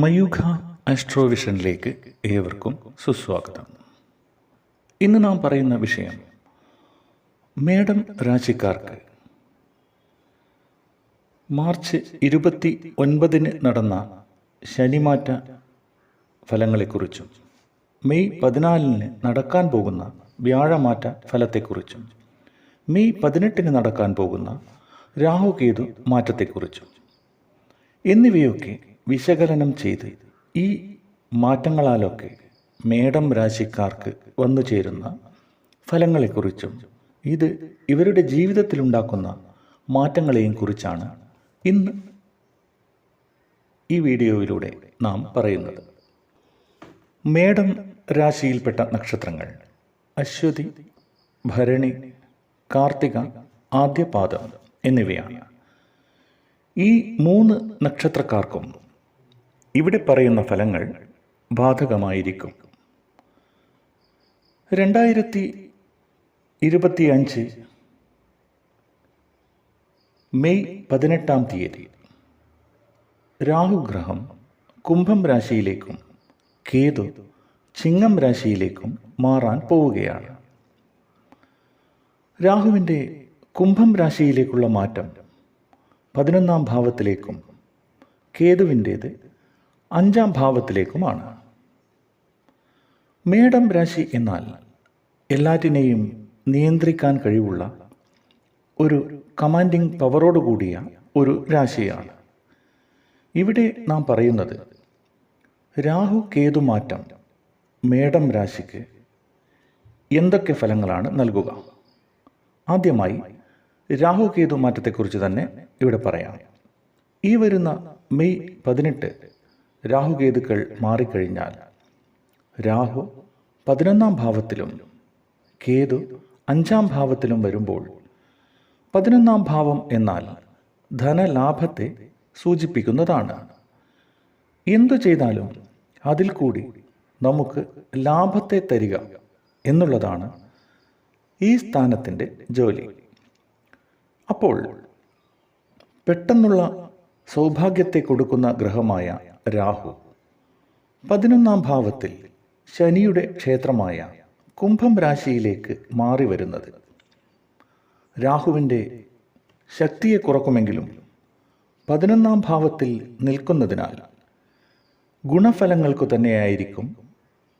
മയൂഖ ആസ്ട്രോവിഷനിലേക്ക് ഏവർക്കും സുസ്വാഗതം. ഇന്ന് നാം പറയുന്ന വിഷയം മേഡം രാശിക്കാർക്ക്. മാർച്ച് ഇരുപത്തി ഒൻപതിന് നടന്ന ശനിമാറ്റ ഫലങ്ങളെക്കുറിച്ചും മെയ് പതിനാലിന് നടക്കാൻ പോകുന്ന വ്യാഴമാറ്റ ഫലത്തെക്കുറിച്ചും മെയ് പതിനെട്ടിന് നടക്കാൻ പോകുന്ന രാഹുകേതു മാറ്റത്തെക്കുറിച്ചും. എന്നിവയൊക്കെ വിശകലനം ചെയ്ത് ഈ മാറ്റങ്ങളാലൊക്കെ മേടം രാശിക്കാർക്ക് വന്നു ചേരുന്ന ഫലങ്ങളെക്കുറിച്ചും ഇത് ഇവരുടെ ജീവിതത്തിലുണ്ടാക്കുന്ന മാറ്റങ്ങളെയും കുറിച്ചാണ് ഇന്ന് ഈ വീഡിയോയിലൂടെ നാം പറയുന്നത്. മേടം രാശിയിൽപ്പെട്ട നക്ഷത്രങ്ങൾ അശ്വതി ഭരണി കാർത്തിക ആദ്യപാദം എന്നിവയാണ്. ഈ മൂന്ന് നക്ഷത്രക്കാർക്കും ഇവിടെ പറയുന്ന ഫലങ്ങൾ ബാധകമായിരിക്കും. രണ്ടായിരത്തി ഇരുപത്തിയഞ്ച് മെയ് പതിനെട്ടാം തീയതി രാഹുഗ്രഹം കുംഭം രാശിയിലേക്കും കേതു ചിങ്ങം രാശിയിലേക്കും മാറാൻ പോവുകയാണ്. രാഹുവിന്റെ കുംഭം രാശിയിലേക്കുള്ള മാറ്റം പതിനൊന്നാം ഭാവത്തിലേക്കും കേതുവിന്റേത് അഞ്ചാം ഭാവത്തിലേക്കുമാണ്. മേടം രാശി എന്നാൽ എല്ലാറ്റിനെയും നിയന്ത്രിക്കാൻ കഴിവുള്ള ഒരു കമാൻഡിംഗ് പവറോടുകൂടിയ ഒരു രാശിയാണ്. ഇവിടെ നാം പറയുന്നത് രാഹു കേതു മാറ്റം മേടം രാശിക്ക് എന്തൊക്കെ ഫലങ്ങളാണ് നൽകുക? ആദ്യമായി രാഹു കേതു മാറ്റത്തെക്കുറിച്ച് തന്നെ ഇവിടെ പറയാം. ഈ വരുന്ന മെയ് പതിനെട്ട് രാഹുകേതുക്കൾ മാറിക്കഴിഞ്ഞാൽ രാഹു പതിനൊന്നാം ഭാവത്തിലും കേതു അഞ്ചാം ഭാവത്തിലും വരുമ്പോൾ പതിനൊന്നാം ഭാവം എന്നാൽ ധനലാഭത്തെ സൂചിപ്പിക്കുന്നതാണ്. എന്തു ചെയ്താലും അതിൽ കൂടി നമുക്ക് ലാഭത്തെ തരിക എന്നുള്ളതാണ് ഈ സ്ഥാനത്തിന്റെ ജോലി. അപ്പോൾ പെട്ടെന്നുള്ള സൗഭാഗ്യത്തെ കൊടുക്കുന്ന ഗ്രഹമായ രാഹു. പതിനൊന്നാം ഭാവത്തിൽ ശനിയുടെ ക്ഷേത്രമായ കുംഭം രാശിയിലേക്ക് മാറി വരുന്നത് രാഹുവിന്റെ ശക്തിയെ കുറക്കുമെങ്കിലും പതിനൊന്നാം ഭാവത്തിൽ നിൽക്കുന്നതിനാൽ ഗുണഫലങ്ങൾക്കു തന്നെയായിരിക്കും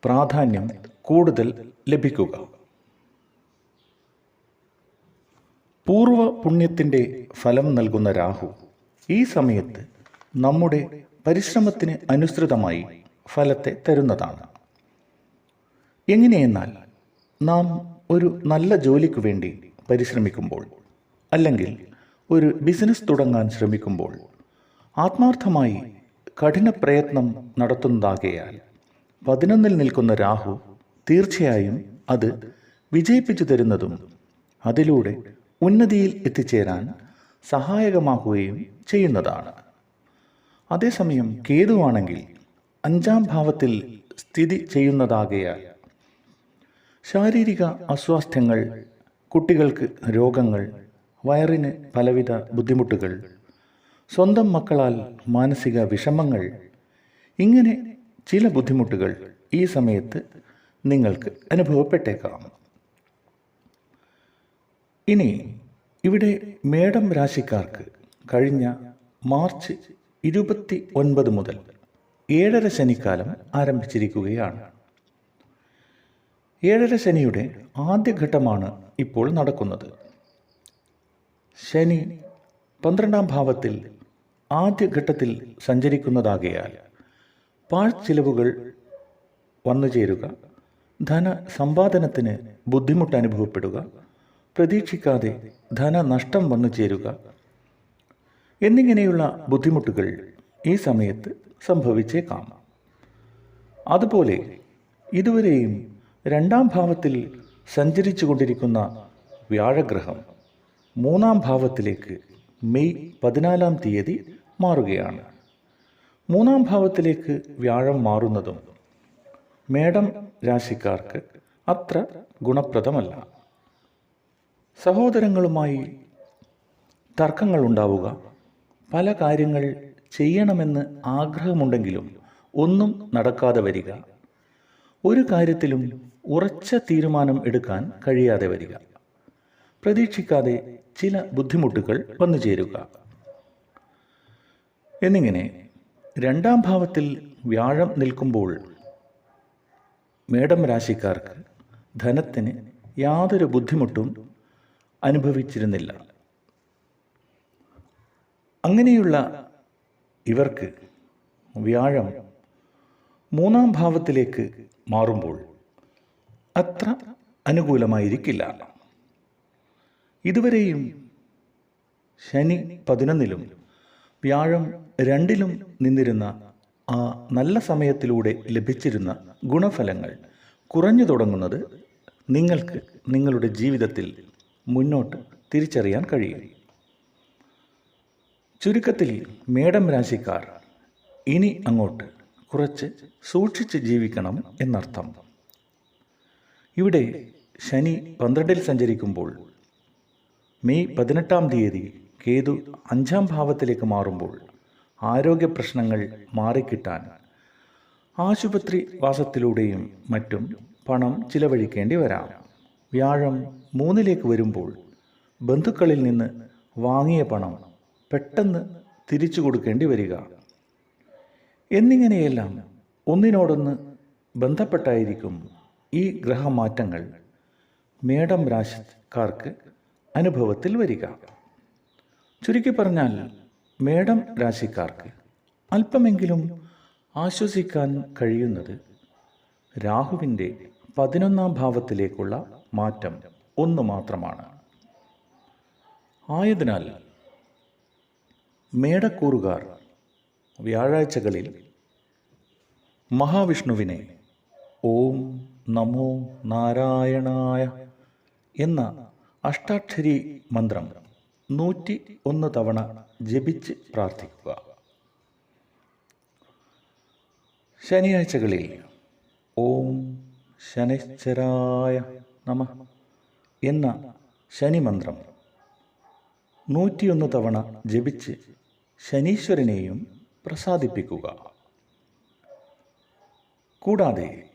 പ്രാധാന്യം കൂടുതൽ ലഭിക്കുക. പൂർവ പുണ്യത്തിന്റെ ഫലം നൽകുന്ന രാഹു ഈ സമയത്ത് നമ്മുടെ പരിശ്രമത്തിന് അനുസൃതമായി ഫലത്തെ തരുന്നതാണ്. എങ്ങനെയെന്നാൽ നാം ഒരു നല്ല ജോലിക്ക് വേണ്ടി പരിശ്രമിക്കുമ്പോൾ അല്ലെങ്കിൽ ഒരു ബിസിനസ് തുടങ്ങാൻ ശ്രമിക്കുമ്പോൾ ആത്മാർത്ഥമായി കഠിന പ്രയത്നം നടത്തുന്നതാകയാൽ പതിനൊന്നിൽ നിൽക്കുന്ന രാഹു തീർച്ചയായും അത് വിജയിപ്പിച്ചു തരുന്നതും അതിലൂടെ ഉന്നതിയിൽ എത്തിച്ചേരാൻ സഹായകമാക്കുകയും ചെയ്യുന്നതാണ്. അതേസമയം കേതുവാണെങ്കിൽ അഞ്ചാം ഭാവത്തിൽ സ്ഥിതി ചെയ്യുന്നതാകയാൽ ശാരീരിക അസ്വാസ്ഥ്യങ്ങൾ കുട്ടികൾക്ക് രോഗങ്ങൾ വയറിന് പലവിധ ബുദ്ധിമുട്ടുകൾ സ്വന്തം മക്കളാൽ മാനസിക വിഷമങ്ങൾ ഇങ്ങനെ ചില ബുദ്ധിമുട്ടുകൾ ഈ സമയത്ത് നിങ്ങൾക്ക് അനുഭവപ്പെട്ടേക്കാം. ഇനി ഇവിടെ മേടം രാശിക്കാർക്ക് കഴിഞ്ഞ മാർച്ച് ഇരുപത്തി ഒൻപത് മുതൽ ഏഴര ശനിക്കാലം ആരംഭിച്ചിരിക്കുകയാണ്. ഏഴര ശനിയുടെ ആദ്യഘട്ടമാണ് ഇപ്പോൾ നടക്കുന്നത്. ശനി പന്ത്രണ്ടാം ഭാവത്തിൽ ആദ്യഘട്ടത്തിൽ സഞ്ചരിക്കുന്നതാകയാൽ പാഴ്ചിലവുകൾ വന്നു ചേരുക ധന സമ്പാദനത്തിന് ബുദ്ധിമുട്ട് അനുഭവപ്പെടുക പ്രതീക്ഷിക്കാതെ ധനനഷ്ടം വന്നു ചേരുക. എന്നിങ്ങനെയുള്ള ബുദ്ധിമുട്ടുകൾ ഈ സമയത്ത് സംഭവിച്ചേക്കാം. അതുപോലെ ഇതുവരെയും രണ്ടാം ഭാവത്തിൽ സഞ്ചരിച്ചു കൊണ്ടിരിക്കുന്ന വ്യാഴഗ്രഹം മൂന്നാം ഭാവത്തിലേക്ക് മെയ് പതിനാലാം തീയതി മാറുകയാണ്. മൂന്നാം ഭാവത്തിലേക്ക് വ്യാഴം മാറുന്നതും മേടം രാശിക്കാർക്ക് അത്ര ഗുണപ്രദമല്ല. സഹോദരങ്ങളുമായി തർക്കങ്ങൾ ഉണ്ടാവുക പല കാര്യങ്ങൾ ചെയ്യണമെന്ന് ആഗ്രഹമുണ്ടെങ്കിലും ഒന്നും നടക്കാതെ വരിക. ഒരു കാര്യത്തിലും ഉറച്ച തീരുമാനം എടുക്കാൻ കഴിയാതെ വരിക. പ്രതീക്ഷിക്കാതെ ചില ബുദ്ധിമുട്ടുകൾ വന്നു ചേരുക. എന്നിങ്ങനെ രണ്ടാം ഭാവത്തിൽ വ്യാഴം നിൽക്കുമ്പോൾ മേടം രാശിക്കാർക്ക് ധനത്തിന് യാതൊരു ബുദ്ധിമുട്ടും അനുഭവിച്ചിരുന്നില്ല. അങ്ങനെയുള്ള ഇവർക്ക് വ്യാഴം മൂന്നാം ഭാവത്തിലേക്ക് മാറുമ്പോൾ അത്ര അനുകൂലമായിരിക്കില്ല. ഇതുവരെയും ശനി പതിനൊന്നിലും വ്യാഴം രണ്ടിലും നിന്നിരുന്ന ആ നല്ല സമയത്തിലൂടെ ലഭിച്ചിരുന്ന ഗുണഫലങ്ങൾ കുറഞ്ഞു തുടങ്ങുന്നത് നിങ്ങൾക്ക് നിങ്ങളുടെ ജീവിതത്തിൽ മുന്നോട്ട് തിരിച്ചറിയാൻ കഴിയും. ചുരുക്കത്തിൽ മേടം രാശിക്കാർ ഇനി അങ്ങോട്ട് കുറച്ച് സൂക്ഷിച്ച് ജീവിക്കണം എന്നർത്ഥം. ഇവിടെ ശനി പന്ത്രണ്ടിൽ സഞ്ചരിക്കുമ്പോൾ മെയ് പതിനെട്ടാം തീയതി കേതു അഞ്ചാം ഭാവത്തിലേക്ക് മാറുമ്പോൾ ആരോഗ്യ പ്രശ്നങ്ങൾ മാറിക്കിട്ടാൻ ആശുപത്രി വാസത്തിലൂടെയും മറ്റും പണം ചിലവഴിക്കേണ്ടി വരാം. വ്യാഴം മൂന്നിലേക്ക് വരുമ്പോൾ ബന്ധുക്കളിൽ നിന്ന് വാങ്ങിയ പണം പെട്ടെന്ന് തിരിച്ചു കൊടുക്കേണ്ടി വരിക. എന്നിങ്ങനെയെല്ലാം ഒന്നിനോടൊന്ന് ബന്ധപ്പെട്ടായിരിക്കും ഈ ഗ്രഹമാറ്റങ്ങൾ മേടം രാശിക്കാർക്ക് അനുഭവത്തിൽ വരിക. ചുരുക്കി പറഞ്ഞാൽ മേടം രാശിക്കാർക്ക് അല്പമെങ്കിലും ആശ്വസിക്കാൻ കഴിയുന്നത് രാഹുവിന്റെ പതിനൊന്നാം ഭാവത്തിലേക്കുള്ള മാറ്റം. ഒന്ന് മാത്രമാണ്. ആയതിനാൽ മേടക്കൂറുകാർ വ്യാഴാഴ്ചകളിൽ മഹാവിഷ്ണുവിനെ ഓം നമോ നാരായണായ എന്ന അഷ്ടാക്ഷരി മന്ത്രം നൂറ്റി ഒന്ന് തവണ ജപിച്ച് പ്രാർത്ഥിക്കുക. ശനിയാഴ്ചകളിൽ ഓം ശനിശ്ചരായ നമ. എന്ന ശനിമന്ത്രം. നൂറ്റിയൊന്ന് തവണ ജപിച്ച് ശനീശ്വരനെയും പ്രസാദിപ്പിക്കുക. കൂടാതെ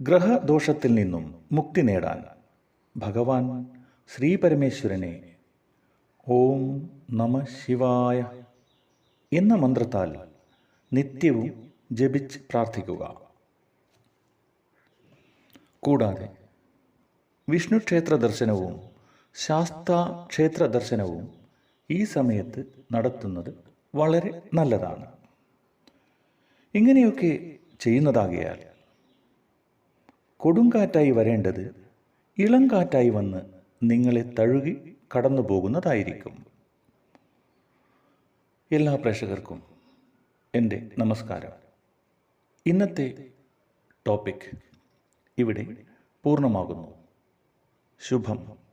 ഗ്രഹദോഷത്തിൽ നിന്നും മുക്തി നേടാൻ ഭഗവാൻ ശ്രീ പരമേശ്വരനെ ഓം നമ ശിവായ എന്ന മന്ത്രത്താൽ നിത്യവും ജപിച്ച് പ്രാർത്ഥിക്കുക. കൂടാതെ വിഷ്ണു ക്ഷേത്ര ദർശനവും ശാസ്ത ക്ഷേത്ര ദർശനവും ഈ സമയത്ത് നടത്തുന്നത് വളരെ നല്ലതാണ്. ഇങ്ങനെയൊക്കെ ചെയ്യുന്നതാകിയാൽ കൊടുങ്കാറ്റായി വരേണ്ടത് ഇളം കാറ്റായി വന്ന് നിങ്ങളെ തഴുകി കടന്നു പോകുന്നതായിരിക്കും. എല്ലാ പ്രേക്ഷകർക്കും എന്റെ നമസ്കാരം. ഇന്നത്തെ ടോപ്പിക് ഇവിടെ പൂർണമാകുന്നു. 小鹏鹏。